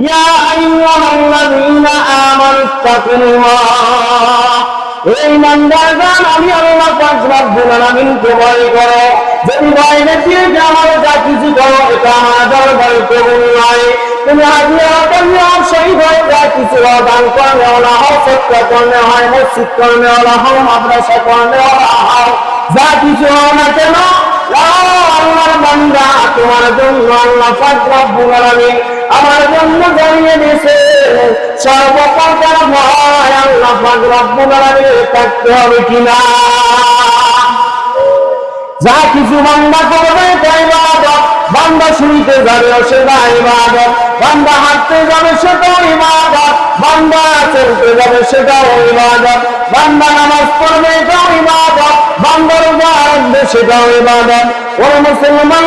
ইয়া আইয়ুহাল্লাযীনা আমানু তাকুল্লাহ এই ইমানদারগণ আমি আল্লাহ পাক রব্বুল আলামিনকে ভয় করো যদি ভয় দেখিয়ে যে আমার যা কিছু করো এটা আমার দরবারে কবুল নয় তুমি হাজিরা করলে সেই ভয় যা কিছু দান করলে ওলা হও সত্য করলে হয় মসজিদ করলে ওলা হও মাদ্রাসা করলে ওলা হও যা কিছু হও না কেন আল্লাহর বান্দা তোমার জন্য আল্লাহ পাক রব্বুল আলামিন সর্বপ্রকার ভয় আল্লাহ পাক থাকতে হবে কিনা যা কিছু বান্দা করবে তাই ইবাদত। বান্দা শুনিতে যাবে সেটা ইবাদত। বান্দা হাঁটতে যাবে, সেটাও ইবাদত। বান্দা চলতে যাবে, সেটাও ইবাদত। বান্দা নামাজ পড়বে মুসলমান